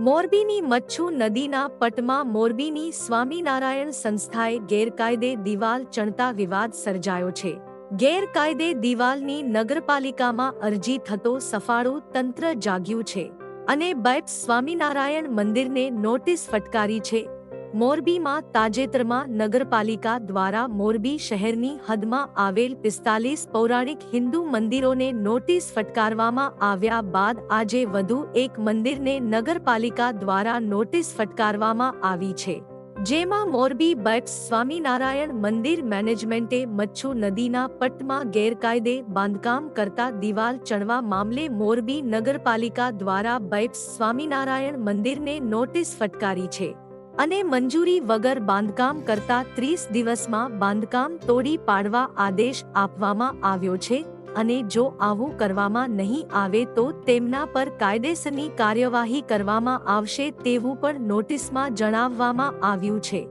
મોરબીની મચ્છુ નદીના પટમાં મોરબીની સ્વામિનારાયણ સંસ્થાએ ગેરકાયદે દિવાલ ચણતા વિવાદ સર્જાયો છે. ગેરકાયદે દિવાલની નગરપાલિકામાં અરજી થતો સફાળું તંત્ર જાગ્યું છે અને બૈપ્સ સ્વામિનારાયણ મંદિરને નોટિસ ફટકારી છે. મોરબીમાં તાજેતરમાં નગરપાલિકા દ્વારા મોરબી શહેરની હદમાં આવેલ પિસ્તાલીસ પૌરાણિક હિન્દુ મંદિરોને નોટિસ ફટકારવામાં આવ્યા બાદ આજે વધુ એક મંદિરને નગરપાલિકા દ્વારા નોટિસ ફટકારવામાં આવી છે. જેમાં મોરબી બેટ્સ સ્વામિનારાયણ મંદિર મેનેજમેન્ટે મચ્છુ નદીના પટમાં ગેરકાયદે બાંધકામ કરતા દિવાલ ચણવા મામલે મોરબી નગરપાલિકા દ્વારા બેટ્સ સ્વામિનારાયણ મંદિરને નોટિસ ફટકારી છે. અને મંજૂરી વગર બાંધકામ કરતા ત્રીસ દિવસમાં બાંધકામ તોડી પાડવા આદેશ આપવામાં આવ્યો છે અને જો આવું કરવામાં નહીં આવે તો તેમના પર કાયદેસરની કાર્યવાહી કરવામાં આવશે તેવું પણ નોટિસમાં જણાવવામાં આવ્યું છે.